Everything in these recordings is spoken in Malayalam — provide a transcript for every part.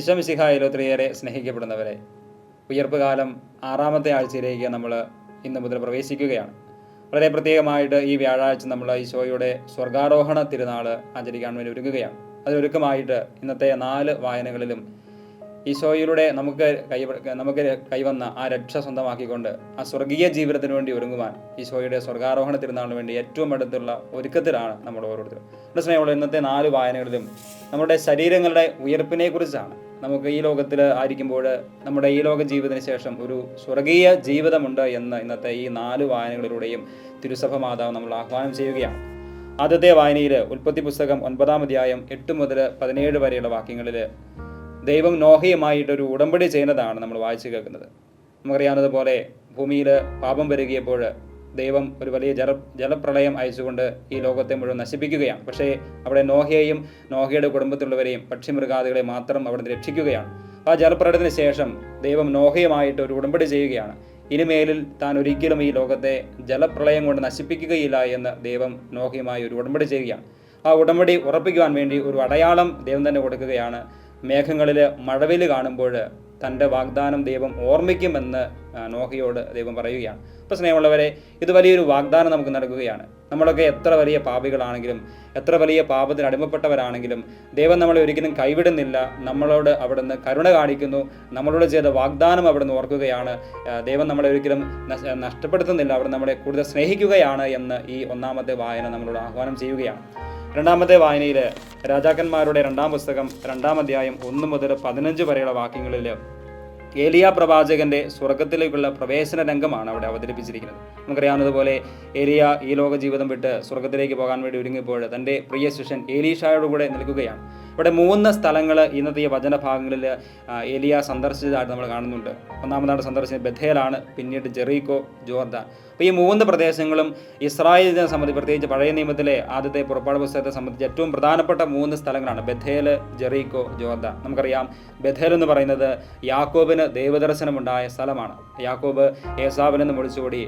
ഈശ്വമിസിഹായിൽ ഒത്തിരിയേറെ സ്നേഹിക്കപ്പെടുന്നവരെ ഉയർപ്പ് കാലം ആറാമത്തെ ആഴ്ചയിലേക്ക് നമ്മൾ ഇന്ന് മുതൽ പ്രവേശിക്കുകയാണ്. വളരെ പ്രത്യേകമായിട്ട് ഈ വ്യാഴാഴ്ച നമ്മൾ ഈശോയുടെ സ്വർഗാരോഹണ തിരുനാൾ ആചരിക്കാൻ വേണ്ടി ഒരുങ്ങുകയാണ്. അതിനൊരുക്കമായിട്ട് ഇന്നത്തെ നാല് വായനകളിലും ഈശോയിലൂടെ നമുക്ക് കൈ നമുക്ക് കൈവന്ന ആ രക്ഷ സ്വന്തമാക്കിക്കൊണ്ട് ആ സ്വർഗീയ ജീവിതത്തിന് വേണ്ടി ഒരുങ്ങുവാൻ ഈശോയുടെ സ്വർഗാരോഹണ തിരുനാളിന് വേണ്ടി ഏറ്റവും അടുത്തുള്ള ഒരുക്കത്തിലാണ് നമ്മൾ ഓരോരുത്തരും. നമ്മുടെ സ്നേഹമുള്ള ഇന്നത്തെ നാല് വായനകളിലും നമ്മുടെ ശരീരങ്ങളുടെ ഉയർപ്പിനെ കുറിച്ചാണ് നമുക്ക് ഈ ലോകത്തിൽ ആയിരിക്കുമ്പോൾ നമ്മുടെ ഈ ലോക ജീവിതത്തിന് ശേഷം ഒരു സ്വർഗീയ ജീവിതമുണ്ട് എന്ന് ഇന്നത്തെ ഈ നാല് വായനകളിലൂടെയും തിരുസഭ മാതാവ് നമ്മൾ ആഹ്വാനം ചെയ്യുകയാണ്. ആദ്യത്തെ വായനയിൽ ഉൽപ്പത്തി പുസ്തകം ഒൻപതാം അധ്യായം എട്ട് മുതൽ പതിനേഴ് വരെയുള്ള വാക്യങ്ങളിൽ ദൈവം നോഹയുമായിട്ട് ഒരു ഉടമ്പടി ചെയ്യുന്നതാണ് നമ്മൾ വായിച്ചു കേൾക്കുന്നത്. നമുക്കറിയാവുന്നതുപോലെ ഭൂമിയിൽ പാപം പെരുകിയപ്പോൾ ദൈവം ഒരു വലിയ ജല ജലപ്രളയം അയച്ചുകൊണ്ട് ഈ ലോകത്തെ മുഴുവൻ നശിപ്പിക്കുകയാണ്. പക്ഷേ അവിടെ നോഹയെയും നോഹയുടെ കുടുംബത്തിലുള്ളവരെയും പക്ഷിമൃഗാദികളെ മാത്രം അവിടെ രക്ഷിക്കുകയാണ്. ആ ജലപ്രളയത്തിന് ശേഷം ദൈവം നോഹയുമായിട്ട് ഒരു ഉടമ്പടി ചെയ്യുകയാണ്. ഇനിമേലിൽ താൻ ഒരിക്കലും ഈ ലോകത്തെ ജലപ്രളയം കൊണ്ട് നശിപ്പിക്കുകയില്ല എന്ന് ദൈവം നോഹയുമായി ഒരു ഉടമ്പടി ചെയ്യുകയാണ്. ആ ഉടമ്പടി ഉറപ്പിക്കുവാൻ വേണ്ടി ഒരു അടയാളം ദൈവം തന്നെ കൊടുക്കുകയാണ്. മേഘങ്ങളിൽ മഴവിൽ കാണുമ്പോൾ തന്റെ വാഗ്ദാനം ദൈവം ഓർമ്മിക്കുമെന്ന് നോഹയോട് ദൈവം പറയുകയാണ്. അപ്പോൾ സ്നേഹമുള്ളവരെ ഇത് വലിയൊരു വാഗ്ദാനം നമുക്ക് നൽകുകയാണ്. നമ്മളൊക്കെ എത്ര വലിയ പാപികളാണെങ്കിലും എത്ര വലിയ പാപത്തിന് അടിമപ്പെട്ടവരാണെങ്കിലും ദൈവം നമ്മളെ ഒരിക്കലും കൈവിടുന്നില്ല. നമ്മളോട് അവിടുന്ന് കരുണ കാണിക്കുന്നു. നമ്മളോട് ചെയ്ത വാഗ്ദാനം അവിടുന്ന് ഓർക്കുകയാണ്. ദൈവം നമ്മളെ ഒരിക്കലും നഷ്ടപ്പെടുത്തുന്നില്ല. അവിടെ നമ്മളെ കൂടുതൽ സ്നേഹിക്കുകയാണ് എന്ന് ഈ ഒന്നാമത്തെ വായന നമ്മളോട് ആഹ്വാനം ചെയ്യുകയാണ്. രണ്ടാമത്തെ വായനയിൽ രാജാക്കന്മാരുടെ രണ്ടാം പുസ്തകം രണ്ടാം അധ്യായം ഒന്ന് മുതൽ പതിനഞ്ച് വരെയുള്ള വാക്യങ്ങളിൽ ഏലിയ പ്രവാചകന്റെ സ്വർഗത്തിലേക്കുള്ള പ്രവേശന രംഗമാണ് അവിടെ അവതരിപ്പിച്ചിരിക്കുന്നത്. നമുക്കറിയാവുന്നതുപോലെ ഏലിയ ഈ ലോക ജീവിതം വിട്ട് സ്വർഗത്തിലേക്ക് പോകാൻ വേണ്ടി ഒരുങ്ങിയപ്പോൾ തന്റെ പ്രിയ ശിഷ്യൻ ഏലീഷായോട് കൂടെ നിൽക്കുകയാണ്. ഇവിടെ മൂന്ന് സ്ഥലങ്ങൾ ഇന്നത്തെ ഈ വചനഭാഗങ്ങളിൽ ഏലിയ സന്ദർശിച്ചതായിട്ട് നമ്മൾ കാണുന്നുണ്ട്. ഒന്നാമതാണ് സന്ദർശിച്ചത് ബഥേലാണ് പിന്നീട് ജെറീക്കോ ജോർദാൻ. അപ്പോൾ ഈ മൂന്ന് പ്രദേശങ്ങളും ഇസ്രായേലിനെ സംബന്ധിച്ച് പ്രത്യേകിച്ച് പഴയ നിയമത്തിലെ ആദ്യത്തെ പുറപ്പാട് പുസ്തകത്തെ സംബന്ധിച്ച് ഏറ്റവും പ്രധാനപ്പെട്ട മൂന്ന് സ്ഥലങ്ങളാണ്. Bethel Jericho Jordan. നമുക്കറിയാം ബഥേൽ എന്ന് പറയുന്നത് യാക്കോബിന് ദൈവദർശനമുണ്ടായ സ്ഥലമാണ്. യാക്കോബ് ഏസാബിൽ നിന്ന് ഒളിച്ചോടി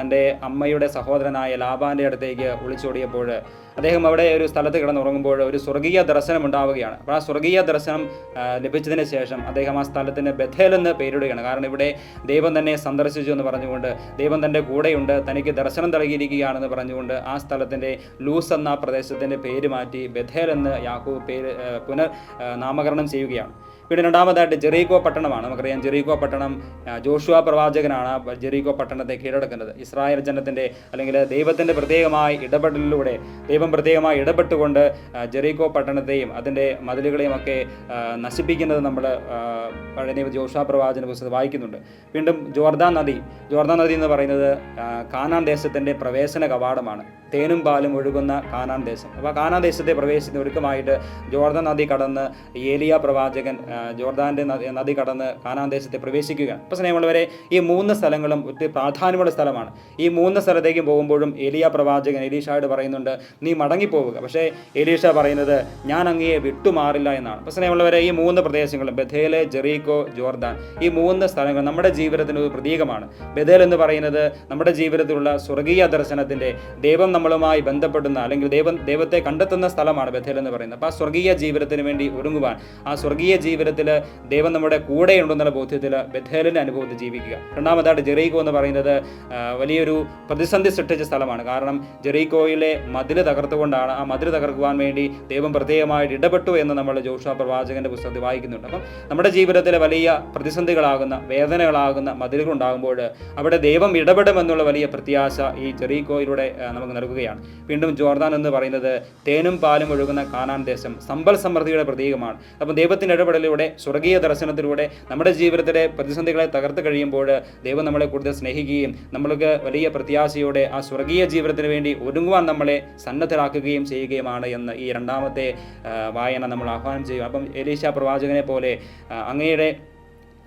തന്റെ അമ്മയുടെ സഹോദരനായ ലാബാന്റെ അടുത്തേക്ക് ഒളിച്ചോടിയപ്പോൾ അദ്ദേഹം അവിടെ ഒരു സ്ഥലത്ത് കിടന്നുറങ്ങുമ്പോൾ ഒരു സ്വർഗീയ ദർശനം ഉണ്ടാവുകയാണ്. അപ്പോൾ ആ സ്വർഗീയ ദർശനം ലഭിച്ചതിന് ശേഷം അദ്ദേഹം ആ സ്ഥലത്തിന് ബഥേൽ എന്ന് പേരിടുകയാണ്. കാരണം ഇവിടെ ദൈവം തന്നെ സന്ദർശിച്ചു എന്ന് പറഞ്ഞുകൊണ്ട് ദൈവം തന്റെ കൂടെയുണ്ട് തനിക്ക് ദർശനം നൽകിയിരിക്കുകയാണെന്ന് പറഞ്ഞുകൊണ്ട് ആ സ്ഥലത്തിന്റെ ലൂസ് എന്ന പ്രദേശത്തിന്റെ പേര് മാറ്റി ബഥേൽ എന്ന് യാക്കോബ് പേര് പുനർ നാമകരണം ചെയ്യുകയാണ്. പിന്നെ രണ്ടാമതായിട്ട് ജെറീകോ പട്ടണമാണ്. നമുക്കറിയാം ജെറീകോ പട്ടണം ജോഷുവ പ്രവാചകനാണ്. ജെറീകോ പട്ടണത്തെ കീഴടക്കുന്നത്. ഇസ്രായേൽ ജനത്തിന്റെ അല്ലെങ്കിൽ ദൈവത്തിന്റെ പ്രത്യേകമായ ഇടപെടലിലൂടെ ദൈവം പ്രത്യേകമായി ഇടപെട്ടുകൊണ്ട് ജെറീകോ പട്ടണത്തെയും അതിന്റെ മതിലുകളെയും ഒക്കെ നശിപ്പിക്കുന്നത് നമ്മൾ പഴയ ജോഷുവ പ്രവാചന പുസ്തകം വായിക്കുന്നുണ്ട്. വീണ്ടും ജോർദാൻ നദി ജോർദാൻ നദി എന്ന് പറയുന്നത് കാനാൻ ദേശത്തിന്റെ പ്രവേശന കവാടമാണ്. തേനും പാലും ഒഴുകുന്ന കാനാൻ ദേശം. അപ്പോൾ കാനാൻ ദേശത്തെ പ്രവേശിക്കുന്ന ഒരുക്കമായിട്ട് ജോർദാൻ നദി കടന്ന് ഏലിയ പ്രവാചകൻ ജോർദാന്റെ നദി കടന്ന് കാനാൻ ദേശത്തെ പ്രവേശിക്കുകയാണ്. അപ്പോൾ സ്നേഹമുള്ളവരെ ഈ മൂന്ന് സ്ഥലങ്ങളും ഒത്തിരി പ്രാധാന്യമുള്ള സ്ഥലമാണ്. ഈ മൂന്ന് സ്ഥലത്തേക്ക് പോകുമ്പോഴും ഏലിയ പ്രവാചകൻ എലീഷയോട് പറയുന്നുണ്ട് നീ മടങ്ങിപ്പോവുക. പക്ഷേ എലീഷ പറയുന്നത് ഞാൻ അങ്ങയെ വിട്ടുമാറില്ല എന്നാണ്. അപ്പോൾ സ്നേഹമുള്ളവരെ ഈ മൂന്ന് പ്രദേശങ്ങളും ബഥേൽ ജെറീക്കോ ജോർദാൻ ഈ മൂന്ന് സ്ഥലങ്ങൾ നമ്മുടെ ജീവിതത്തിന് ഒരു പ്രതീകമാണ്. ബഥേൽ എന്ന് പറയുന്നത് നമ്മുടെ ജീവിതത്തിലുള്ള സ്വർഗീയ ദർശനത്തിന്റെ ദൈവം നമ്മളുമായി ബന്ധപ്പെടുന്ന അല്ലെങ്കിൽ ദൈവം ദൈവത്തെ കണ്ടെത്തുന്ന സ്ഥലമാണ് ബഥേൽ എന്ന് പറയുന്നത്. അപ്പോൾ ആ സ്വർഗീയ ജീവിതത്തിന് വേണ്ടി ഒരുങ്ങുവാൻ ആ സ്വർഗീയ ജീവിതത്തിൽ ദൈവം നമ്മുടെ കൂടെ ഉണ്ടെന്നുള്ള ബോധ്യത്തിൽ ബഥേലിന്റെ അനുഭവത്തിൽ ജീവിക്കുക. രണ്ടാമതായിട്ട് ജെറീകോ എന്ന് പറയുന്നത് വലിയൊരു പ്രതിസന്ധി സൃഷ്ടിച്ച സ്ഥലമാണ്. കാരണം ജെറീകോയിലെ മതിൽ തകർത്തുകൊണ്ടാണ് ആ മതിൽ തകർക്കുവാൻ വേണ്ടി ദൈവം പ്രത്യേകമായിട്ട് ഇടപെട്ടു എന്ന് നമ്മൾ ജോഷ പ്രവാചകന്റെ പുസ്തകത്തിൽ വായിക്കുന്നുണ്ട്. അപ്പം നമ്മുടെ ജീവിതത്തിലെ വലിയ പ്രതിസന്ധികളാകുന്ന വേദനകളാകുന്ന മതിലുകൾ ഉണ്ടാകുമ്പോൾ അവിടെ ദൈവം ഇടപെടുമെന്നുള്ള വലിയ പ്രത്യാശ ഈ ജെറീകോയിലൂടെ നമുക്ക് നമുക്ക് നൽകുകയാണ് വീണ്ടും ജോർദാൻ എന്ന് പറയുന്നത് തേനും പാലും ഒഴുകുന്ന കാനാൻ ദേശം സമ്പൽ സമൃദ്ധിയുടെ പ്രതീകമാണ്. അപ്പം ദൈവത്തിന്റെ ഇടപെടലിലൂടെ സ്വർഗീയ ദർശനത്തിലൂടെ നമ്മുടെ ജീവിതത്തിലെ പ്രതിസന്ധികളെ തകർത്ത് കഴിയുമ്പോൾ ദൈവം നമ്മളെ കൂടുതൽ സ്നേഹിക്കുകയും നമ്മൾക്ക് വലിയ പ്രത്യാശയോടെ ആ സ്വർഗീയ ജീവിതത്തിന് വേണ്ടി ഒരുങ്ങുവാൻ നമ്മളെ സന്നദ്ധരാക്കുകയും ചെയ്യുകയുമാണ് എന്ന് ഈ രണ്ടാമത്തെ വായന നമ്മൾ ആഹ്വാനം ചെയ്യും അപ്പം എലീഷ പ്രവാചകനെ പോലെ അങ്ങയുടെ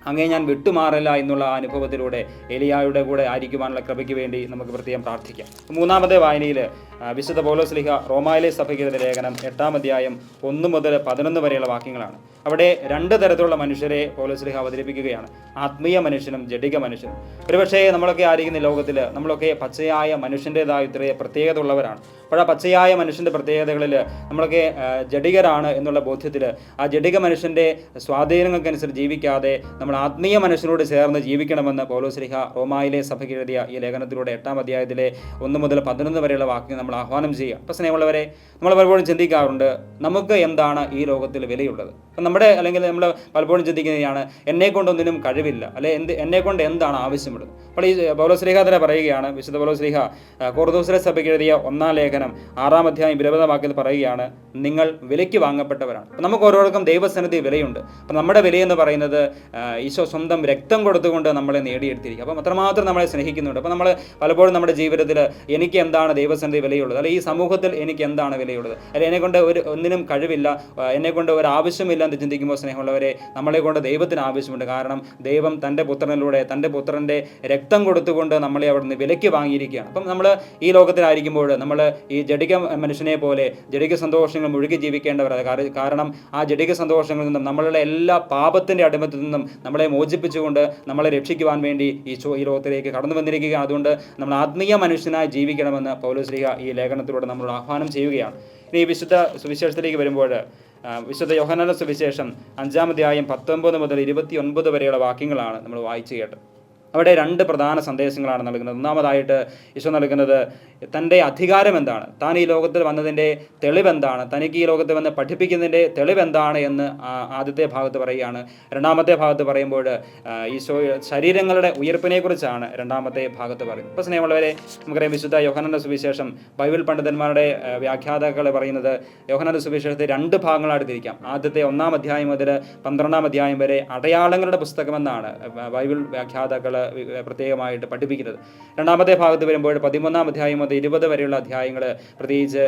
അങ്ങേ ഞാൻ വിട്ടുമാറില്ല എന്നുള്ള ആ അനുഭവത്തിലൂടെ എലിയായുടെ കൂടെ ആയിരിക്കുവാനുള്ള കൃപയ്ക്ക് വേണ്ടി നമുക്ക് പ്രത്യേകം പ്രാർത്ഥിക്കാം. മൂന്നാമത്തെ വായനയിൽ വിശുദ്ധ പൗലോസ്ലിഹ റോമായിലെ സഭയ്ക്കെതിരെ ലേഖനം എട്ടാം അധ്യായം ഒന്ന് മുതൽ പതിനൊന്ന് വരെയുള്ള വാക്യങ്ങളാണ്. അവിടെ രണ്ട് തരത്തിലുള്ള മനുഷ്യരെ പൗലോസ്ലിഹ അവതരിപ്പിക്കുകയാണ്. ആത്മീയ മനുഷ്യനും ജഡിക മനുഷ്യനും. ഒരുപക്ഷേ നമ്മളൊക്കെ ആയിരിക്കുന്ന ലോകത്തിൽ നമ്മളൊക്കെ പച്ചയായ മനുഷ്യന്റെതായ ഇത്രയും പ്രത്യേകത ഉള്ളവരാണ് അപ്പോൾ ആ പച്ചയായ മനുഷ്യന്റെ പ്രത്യേകതകളിൽ നമ്മളൊക്കെ ജഡികരാണ് എന്നുള്ള ബോധ്യത്തിൽ ആ ജഡിക മനുഷ്യന്റെ സ്വാധീനങ്ങൾക്കനുസരിച്ച് ജീവിക്കാതെ നമ്മൾ ആത്മീയ മനുഷ്യനോട് ചേർന്ന് ജീവിക്കണമെന്ന് പൗലോസ്ലിഹ റോമായിലെ സഭയ്ക്ക് എഴുതിയ ഈ ലേഖനത്തിലൂടെ എട്ടാം അധ്യായത്തിലെ ഒന്ന് മുതൽ പതിനൊന്ന് വരെയുള്ള വാക്യം നമ്മൾ ആഹ്വാനം ചെയ്യുക. അപ്പം സ്നേഹമുള്ളവരെ നമ്മൾ പലപ്പോഴും ചിന്തിക്കാറുണ്ട് നമുക്ക് എന്താണ് ഈ ലോകത്തിൽ വിലയുള്ളത്? അപ്പം നമ്മുടെ അല്ലെങ്കിൽ നമ്മൾ പലപ്പോഴും ചിന്തിക്കുന്നതാണ് എന്നെ കൊണ്ടൊന്നിനും കഴിവില്ല. അല്ലെ എന്ത് എന്നെ കൊണ്ട് എന്താണ് ആവശ്യമുള്ളത്? അപ്പോൾ ഈ പൗലോസ്ലിഹ തന്നെ പറയുകയാണ് വിശുദ്ധ പൗലോസ്ലിഹ കോർദോസിലെ സഭയ്ക്ക് എഴുതിയ ഒന്നാം ലേഖനം ആറാം അധ്യായം ഇരുപതാം വാക്യത്തിൽ പറയുകയാണ് നിങ്ങൾ വിലയ്ക്ക് വാങ്ങപ്പെട്ടവരാണ്. നമുക്ക് ഓരോരുത്തർക്കും ദൈവസന്നിധി വിലയുണ്ട്. അപ്പം നമ്മുടെ വിലയെന്ന് പറയുന്നത് ഈശോ സ്വന്തം രക്തം കൊടുത്തുകൊണ്ട് നമ്മളെ നേടിയെടുത്തിരിക്കുക. അപ്പം അത്രമാത്രം നമ്മളെ സ്നേഹിക്കുന്നുണ്ട്. അപ്പം നമ്മൾ പലപ്പോഴും നമ്മുടെ ജീവിതത്തിൽ എനിക്ക് എന്താണ് ദൈവസന്ധി വിലയുള്ളത്? അല്ലെ ഈ സമൂഹത്തിൽ എനിക്ക് എന്താണ് വിലയുള്ളത്? അല്ലെ എന്നെക്കൊണ്ട് ഒരു ഒന്നിനും കഴിവില്ല. എന്നെക്കൊണ്ട് കൊണ്ട് ഒരു ആവശ്യമില്ല എന്ന് ചിന്തിക്കുമ്പോൾ സ്നേഹമുള്ളവരെ നമ്മളെ കൊണ്ട് ദൈവത്തിന് ആവശ്യമുണ്ട്. കാരണം ദൈവം തന്റെ പുത്രനിലൂടെ തന്റെ പുത്രന്റെ രക്തം കൊടുത്തുകൊണ്ട് നമ്മളെ അവിടുന്ന് വിലയ്ക്ക് വാങ്ങിയിരിക്കുകയാണ്. അപ്പം നമ്മൾ ഈ ലോകത്തിലായിരിക്കുമ്പോൾ നമ്മൾ ഈ ജഡിക മനുഷ്യനെ പോലെ ജഡിക സന്തോഷങ്ങൾ മുഴുകി ജീവിക്കേണ്ടവരാണ് കാരണം ആ ജഡിക സന്തോഷങ്ങളിൽ നിന്നും നമ്മളുടെ എല്ലാ പാപത്തിന്റെ അടിമത്തിൽ നിന്നും നമ്മളെ മോചിപ്പിച്ചുകൊണ്ട് നമ്മളെ രക്ഷിക്കുവാൻ വേണ്ടി ഈ ചോ ഈ ലോകത്തിലേക്ക് കടന്നു വന്നിരിക്കുക അതുകൊണ്ട് നമ്മൾ ആത്മീയ മനുഷ്യനായി ജീവിക്കണമെന്ന് പൗലശ്രീഹ ഈ ലേഖനത്തിലൂടെ നമ്മൾ ആഹ്വാനം ചെയ്യുകയാണ്. ഇനി വിശുദ്ധ സുവിശേഷത്തിലേക്ക് വരുമ്പോൾ വിശുദ്ധ യോഹനാന സുവിശേഷം അഞ്ചാമധ്യായം പത്തൊമ്പത് മുതൽ ഇരുപത്തി ഒൻപത് വരെയുള്ള വാക്യങ്ങളാണ് നമ്മൾ വായിച്ചു കേട്ടത്. അവിടെ രണ്ട് പ്രധാന സന്ദേശങ്ങളാണ് നൽകുന്നത്. ഒന്നാമതായിട്ട് ഈശോ നൽകുന്നത് തന്റെ അധികാരം എന്താണ്? താൻ ഈ ലോകത്തിൽ വന്നതിന്റെ തെളിവെന്താണ്? തനിക്ക് ഈ ലോകത്തിൽ വന്ന് പഠിപ്പിക്കുന്നതിന്റെ തെളിവെന്താണ് എന്ന് ആദ്യത്തെ ഭാഗത്ത് പറയുകയാണ്. രണ്ടാമത്തെ ഭാഗത്ത് പറയുമ്പോൾ ഈശോ ശരീരങ്ങളുടെ ഉയർപ്പിനെക്കുറിച്ചാണ് രണ്ടാമത്തെ ഭാഗത്ത് പറയുന്നത്. ഇപ്പോൾ സ്നേഹമുള്ളവരെ നമുക്കറിയാം വിശുദ്ധ യോഹനന്റെ സുവിശേഷം ബൈബിൾ പണ്ഡിതന്മാരുടെ വ്യാഖ്യാതാക്കളെ പറയുന്നത് യോഹനന്റെ സുവിശേഷത്തെ രണ്ട് ഭാഗങ്ങളായിട്ട് തിരിക്കാം. ആദ്യത്തെ ഒന്നാം അധ്യായം മുതൽ പന്ത്രണ്ടാം അധ്യായം വരെ അടയാളങ്ങളുടെ പുസ്തകമെന്നാണ് ബൈബിൾ വ്യാഖ്യാതാക്കൾ പ്രത്യേകമായിട്ട് പഠിപ്പിക്കുന്നത്. രണ്ടാമത്തെ ഭാഗത്ത് വരുമ്പോൾ പതിമൂന്നാം അധ്യായം മുതൽ ഇരുപത് വരെയുള്ള അധ്യായങ്ങൾ പ്രത്യേകിച്ച്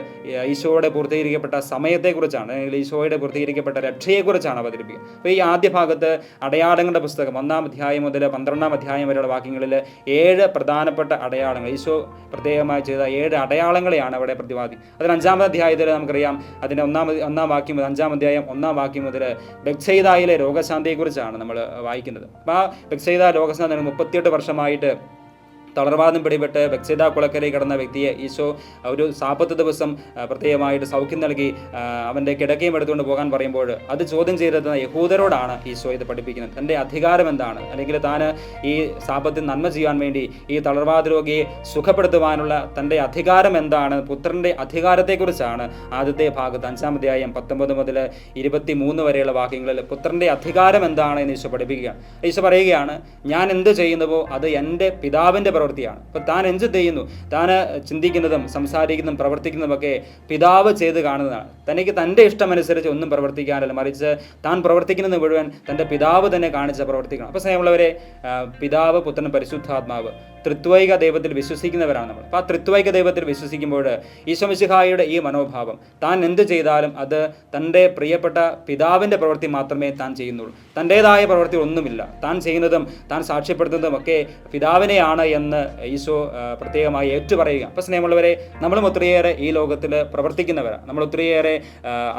ഈശോയുടെ പൂർത്തീകരിക്കപ്പെട്ട സമയത്തെക്കുറിച്ചാണ് അല്ലെങ്കിൽ ഈശോയുടെ പൂർത്തീകരിക്കപ്പെട്ട രക്ഷയെക്കുറിച്ചാണ് അവതരിപ്പിക്കുക. അപ്പോൾ ഈ ആദ്യ ഭാഗത്ത് അടയാളങ്ങളുടെ പുസ്തകം ഒന്നാം അധ്യായം മുതൽ പന്ത്രണ്ടാം അധ്യായം വരെയുള്ള വാക്യങ്ങളിൽ ഏഴ് പ്രധാനപ്പെട്ട അടയാളങ്ങൾ ഈശോ പ്രത്യേകമായി ചെയ്ത ഏഴ് അടയാളങ്ങളെയാണ് അവിടെ പ്രതിപാദി. അതിന് അഞ്ചാമത്തെ അധ്യായത്തിൽ നമുക്കറിയാം അതിന്റെ ഒന്നാം ഒന്നാം വാക്യം മുതൽ അഞ്ചാം അധ്യായം ഒന്നാം വാക്യം മുതൽ ബെക്സൈദായിലെ രോഗശാന്തിയെക്കുറിച്ചാണ് നമ്മൾ വായിക്കുന്നത്. അപ്പോൾ ആ ബെക്സൈദ രോഗശാന്തി മുപ്പത്തിയെട്ട് വർഷമായിട്ട് തളർവാദം പിടിപെട്ട് ബക്സിത കുളക്കരയിൽ കിടന്ന വ്യക്തിയെ ഈശോ ഒരു സാപ്പത്ത് ദിവസം പ്രത്യേകമായിട്ട് സൗഖ്യം നൽകി അവന്റെ കിടക്കയും എടുത്തുകൊണ്ട് പോകാൻ പറയുമ്പോൾ അത് ചോദ്യം ചെയ്തെത്തുന്ന യഹൂദരോടാണ് ഈശോ ഇത് പഠിപ്പിക്കുന്നത്. തന്റെ അധികാരം എന്താണ്? അല്ലെങ്കിൽ താൻ ഈ സാപത്തിൽ നന്മ ചെയ്യാൻ വേണ്ടി ഈ തളർവാദ രോഗിയെ സുഖപ്പെടുത്തുവാനുള്ള തന്റെ അധികാരം എന്താണ്? പുത്രന്റെ അധികാരത്തെക്കുറിച്ചാണ് ആദ്യത്തെ ഭാഗത്ത് അഞ്ചാം അധ്യായം പത്തൊമ്പത് മുതൽ ഇരുപത്തി മൂന്ന് വരെയുള്ള വാക്യങ്ങളിൽ പുത്രന്റെ അധികാരം എന്താണ് എന്ന് ഈശോ പഠിപ്പിക്കുക. ഈശോ പറയുകയാണ് ഞാൻ എന്ത് ചെയ്യുന്നുവോ അത് എന്റെ പിതാവിന്റെ പ്രവൃത്തിയാണ് അപ്പോൾ താൻ എന്ത് ചെയ്യുന്നു? താൻ ചിന്തിക്കുന്നതും സംസാരിക്കുന്നതും പ്രവർത്തിക്കുന്നതുമൊക്കെ പിതാവ് ചെയ്ത് കാണുന്നതാണ്. തനിക്ക് തന്റെ ഇഷ്ടമനുസരിച്ച് ഒന്നും പ്രവർത്തിക്കാനല്ല. മറിച്ച് താൻ പ്രവർത്തിക്കുന്നത് മുഴുവൻ തന്റെ പിതാവ് തന്നെ കാണിച്ച പ്രവർത്തിക്കണം. അപ്പോൾ സ്നേഹമുള്ളവരെ പിതാവ് പുത്രൻ പരിശുദ്ധാത്മാവ് ത്രിത്വൈക ദൈവത്തിൽ വിശ്വസിക്കുന്നവരാണ് നമ്മൾ. അപ്പോൾ ആ ത്രിത്വൈക ദൈവത്തിൽ വിശ്വസിക്കുമ്പോൾ ഈശ്വമിശിഹായുടെ ഈ മനോഭാവം താൻ എന്ത് ചെയ്താലും അത് തന്റെ പ്രിയപ്പെട്ട പിതാവിന്റെ പ്രവൃത്തി മാത്രമേ താൻ ചെയ്യുന്നുള്ളൂ. തന്റേതായ പ്രവൃത്തി ഒന്നുമില്ല. താൻ ചെയ്യുന്നതും താൻ സാക്ഷ്യപ്പെടുത്തുന്നതും ഒക്കെ പിതാവിനെയാണ് എന്ന് ഈശോ പ്രത്യേകമായി ഏറ്റുപറയുക. അപ്പോൾ സ്നേഹമുള്ളവരെ നമ്മളും ഒത്തിരിയേറെ ഈ ലോകത്തിൽ പ്രവർത്തിക്കുന്നവരാണ് നമ്മൾ ഒത്തിരിയേറെ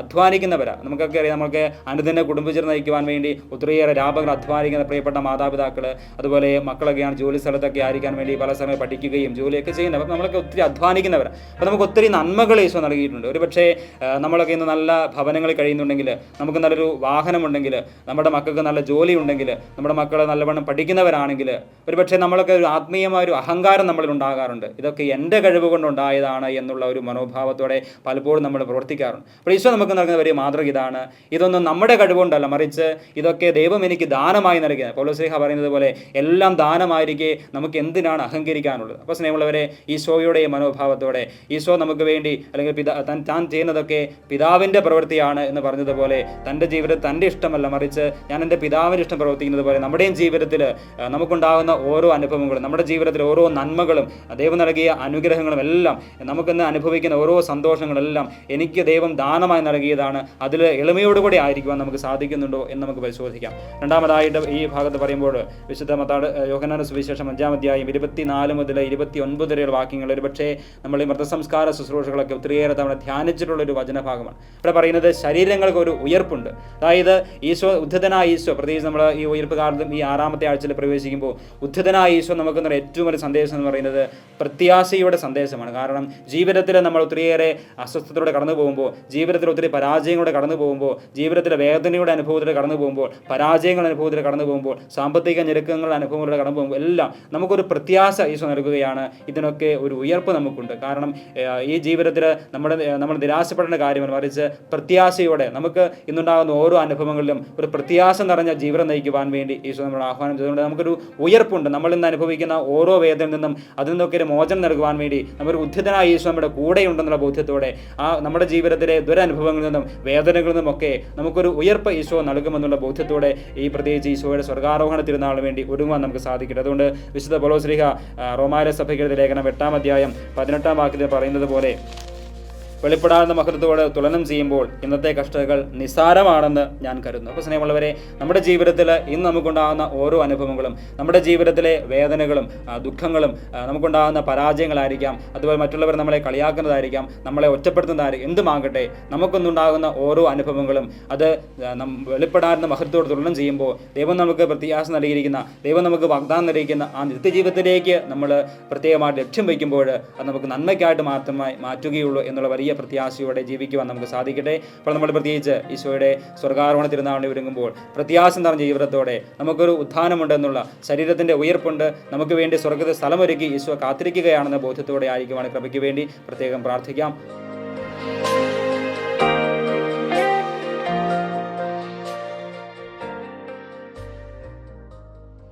അധ്വാനിക്കുന്നവരാണ് നമുക്കൊക്കെ അറിയാം നമുക്ക് അനുദിന കുടുംബജീവിതം നയിക്കുവാൻ വേണ്ടി ഒത്തിരിയേറെ ലാഭങ്ങൾ അധ്വാനിക്കുന്ന പ്രിയപ്പെട്ട മാതാപിതാക്കൾ അതുപോലെ മക്കളൊക്കെയാണ് ജോലി സ്ഥലത്തൊക്കെ ആയിരിക്കാൻ വേണ്ടി പല സമയം പഠിക്കുകയും ജോലിയൊക്കെ ചെയ്യുന്നത് അപ്പം നമ്മളൊക്കെ ഒത്തിരി അധ്വാനിക്കുന്നവരാണ് അപ്പോൾ നമുക്ക് ഒത്തിരി നന്മകൾ ഈശോ നൽകിയിട്ടുണ്ട്. ഒരു പക്ഷേ നമ്മളൊക്കെ ഇന്ന് നല്ല ഭവനങ്ങളിൽ കഴിയുന്നുണ്ടെങ്കിൽ നമുക്ക് നല്ലൊരു വാഹനമുണ്ടെങ്കിൽ നമ്മുടെ മക്കൾക്ക് നല്ല ജോലി ഉണ്ടെങ്കിൽ നമ്മുടെ മക്കൾ നല്ലവണ്ണം പഠിക്കുന്നവരാണെങ്കിൽ ഒരു പക്ഷേ നമ്മളൊക്കെ ഒരു ആത്മീയമായ ഒരു അഹങ്കാരം നമ്മളിൽ ഉണ്ടാകാറുണ്ട്. ഇതൊക്കെ എന്റെ കഴിവ് കൊണ്ടുണ്ടായതാണ് എന്നുള്ള ഒരു മനോഭാവത്തോടെ പലപ്പോഴും നമ്മൾ പ്രവർത്തിക്കാറുണ്ട്. അപ്പോൾ ഈശോ നമുക്ക് നൽകുന്ന വലിയ മാതൃക ഇതാണ്. ഇതൊന്നും നമ്മുടെ കഴിവുകൊണ്ടല്ല മറിച്ച് ഇതൊക്കെ ദൈവം എനിക്ക് ദാനമായി നൽകിയത് പൗലോസ്ലേഹ പറയുന്നത് പോലെ എല്ലാം ദാനമായിരിക്കെ നമുക്ക് എന്ത് എന്തിനാണ് അഹങ്കരിക്കാനുള്ളത്. അപ്പോൾ സ്നേഹമുള്ളവരെ ഈശോയുടെ മനോഭാവത്തോടെ ഈശോ നമുക്ക് വേണ്ടി അല്ലെങ്കിൽ പിതാ താൻ താൻ ചെയ്യുന്നതൊക്കെ പിതാവിന്റെ പ്രവൃത്തിയാണ് എന്ന് പറഞ്ഞതുപോലെ തന്റെ ജീവിതം തന്റെ ഇഷ്ടമല്ല. മറിച്ച് ഞാൻ എന്റെ പിതാവിന്റെ ഇഷ്ടം പ്രവർത്തിക്കുന്നത് പോലെ നമ്മുടെയും ജീവിതത്തിൽ നമുക്കുണ്ടാകുന്ന ഓരോ അനുഭവങ്ങളും നമ്മുടെ ജീവിതത്തിൽ ഓരോ നന്മകളും ദൈവം നൽകിയ അനുഗ്രഹങ്ങളും എല്ലാം നമുക്കിന്ന് അനുഭവിക്കുന്ന ഓരോ സന്തോഷങ്ങളെല്ലാം എനിക്ക് ദൈവം ദാനമായി നൽകിയതാണ്. അതിൽ എളിമയോടുകൂടി ആയിരിക്കുവാൻ നമുക്ക് സാധിക്കുന്നുണ്ടോ എന്ന് നമുക്ക് പരിശോധിക്കാം. രണ്ടാമതായിട്ട് ഈ ഭാഗത്ത് പറയുമ്പോൾ വിശുദ്ധ മത്താട് യോഹനാന സുവിശേഷം അഞ്ചാം അധ്യായം ഇരുപത്തിനാല് മുതൽ ഇരുപത്തി ഒൻപത് വരെയുള്ള വാക്യങ്ങൾ. ഒരു പക്ഷേ നമ്മൾ ഈ മൃതസംസ്കാര ശുശ്രൂഷകളൊക്കെ ഒത്തിരിയേറെ തവണ ധ്യാനിച്ചിട്ടുള്ള ഒരു വചനഭാഗമാണ്. ഇവിടെ പറയുന്നത് ശരീരങ്ങൾക്ക് ഒരു ഉയർപ്പുണ്ട്. അതായത് ഈശോ ഉദ്ധതനായ ഈശോ പ്രത്യേകിച്ച് നമ്മൾ ഈ ഉയർപ്പ് കാലത്തും ഈ ആറാമത്തെ ആഴ്ചയിൽ പ്രവേശിക്കുമ്പോൾ ഉദ്ധതനായ ഈശോ നമുക്ക് ഏറ്റവും വലിയ സന്ദേശം എന്ന് പറയുന്നത് പ്രത്യാശയുടെ സന്ദേശമാണ്. കാരണം ജീവിതത്തിൽ നമ്മൾ ഒത്തിരിയേറെ അസ്വസ്ഥതയോടെ കടന്നു പോകുമ്പോൾ ജീവിതത്തിൽ ഒത്തിരി പരാജയങ്ങളോടെ കടന്നു പോകുമ്പോൾ ജീവിതത്തിലെ വേദനയുടെ അനുഭവത്തിലൂടെ കടന്നു പോകുമ്പോൾ പരാജയങ്ങൾ അനുഭവത്തിൽ കടന്നു പോകുമ്പോൾ സാമ്പത്തിക ഞെരുക്കങ്ങളുടെ അനുഭവങ്ങളിലൂടെ കടന്നു പോകുമ്പോൾ എല്ലാം നമുക്കൊരു പ്രത്യാശ ഈശോ നൽകുകയാണ്. ഇതിനൊക്കെ ഒരു ഉയർപ്പ് നമുക്കുണ്ട്. കാരണം ഈ ജീവിതത്തിൽ നമ്മുടെ നമ്മൾ നിരാശപ്പെടേണ്ട കാര്യമല്ല മറിച്ച് പ്രത്യാശയോടെ നമുക്ക് ഇന്നുണ്ടാകുന്ന ഓരോ അനുഭവങ്ങളിലും ഒരു പ്രത്യാശ നിറഞ്ഞ ജീവിതം നയിക്കുവാൻ വേണ്ടി ഈശോ നമ്മൾ ആഹ്വാനം ചെയ്തുകൊണ്ട് നമുക്കൊരു ഉയർപ്പുണ്ട്. നമ്മൾ ഇന്ന് അനുഭവിക്കുന്ന ഓരോ വേദനയിൽ നിന്നും അതിൽ നിന്നൊക്കെ ഒരു മോചനം നൽകുവാൻ വേണ്ടി നമ്മുടെ ഉദ്ധിതനായ ഈശോ നമ്മുടെ കൂടെയുണ്ടെന്നുള്ള ബോധ്യത്തോടെ ആ നമ്മുടെ ജീവിതത്തിലെ ദുരനുഭവങ്ങളിൽ നിന്നും വേദനകളിൽ നിന്നും ഒക്കെ നമുക്കൊരു ഉയർപ്പ് ഈശോ നൽകുമെന്നുള്ള ബോധ്യത്തോടെ ഈ പ്രത്യേകിച്ച് ഈശോയുടെ സ്വർഗാരോഹണ തിരുനാളിന് വേണ്ടി ഒരുങ്ങുവാൻ നമുക്ക് സാധിക്കട്ടെ. അതുകൊണ്ട് വിശുദ്ധ പലോശ്രീഹ റോമാല ലേഖനം എട്ടാം അധ്യായം പതിനെട്ടാം വാക്യത്തിൽ പറയുന്നത് പോലെ വെളിപ്പെടാവുന്ന മഹത്വത്തോട് തുലനം ചെയ്യുമ്പോൾ ഇന്നത്തെ കഷ്ടതകൾ നിസ്സാരമാണെന്ന് ഞാൻ കരുതുന്നു. അപ്പോൾ സ്നേഹമുള്ളവരെ നമ്മുടെ ജീവിതത്തിൽ ഇന്ന് നമുക്കുണ്ടാകുന്ന ഓരോ അനുഭവങ്ങളും നമ്മുടെ ജീവിതത്തിലെ വേദനകളും ദുഃഖങ്ങളും നമുക്കുണ്ടാകുന്ന പരാജയങ്ങളായിരിക്കാം. അതുപോലെ മറ്റുള്ളവർ നമ്മളെ കളിയാക്കുന്നതായിരിക്കാം നമ്മളെ ഒറ്റപ്പെടുത്തുന്നതായിരിക്കും എന്തുമാകട്ടെ നമുക്കൊന്നുണ്ടാകുന്ന ഓരോ അനുഭവങ്ങളും അത് വെളിപ്പെടാവുന്ന മഹത്വത്തോട് തുലനം ചെയ്യുമ്പോൾ ദൈവം നമുക്ക് പ്രത്യാശ നൽകിയിരിക്കുന്ന ദൈവം നമുക്ക് വാഗ്ദാനം നൽകിയിരിക്കുന്ന ആ നിത്യജീവിതത്തിലേക്ക് നമ്മൾ പ്രത്യേകമായിട്ട് ലക്ഷ്യം വയ്ക്കുമ്പോൾ അത് നമുക്ക് നന്മയ്ക്കായിട്ട് മാത്രമായി മാറ്റുകയുള്ളൂ എന്നുള്ള വലിയ പ്രത്യാശയോടെ ജീവിക്കുവാൻ നമുക്ക് സാധിക്കട്ടെ. അപ്പോൾ നമ്മൾ പ്രത്യേകിച്ച് ഈശോയുടെ സ്വർഗാരോഹണ തിരുനാളിന് ഒരുങ്ങുമ്പോൾ പ്രത്യാശ നിറഞ്ഞ ജീവിതത്തോടെ നമുക്കൊരു ഉത്ഥാനമുണ്ടെന്നുള്ള ശരീരത്തിന്റെ ഉയർപ്പുണ്ട്. നമുക്ക് വേണ്ടി സ്വർഗത്തെ സ്ഥലമൊരുക്കി ഈശോ കാത്തിരിക്കുകയാണെന്ന ബോധ്യത്തോടെ ആയിരിക്കുവാണ് കൃപയ്ക്ക് വേണ്ടി പ്രത്യേകം പ്രാർത്ഥിക്കാം.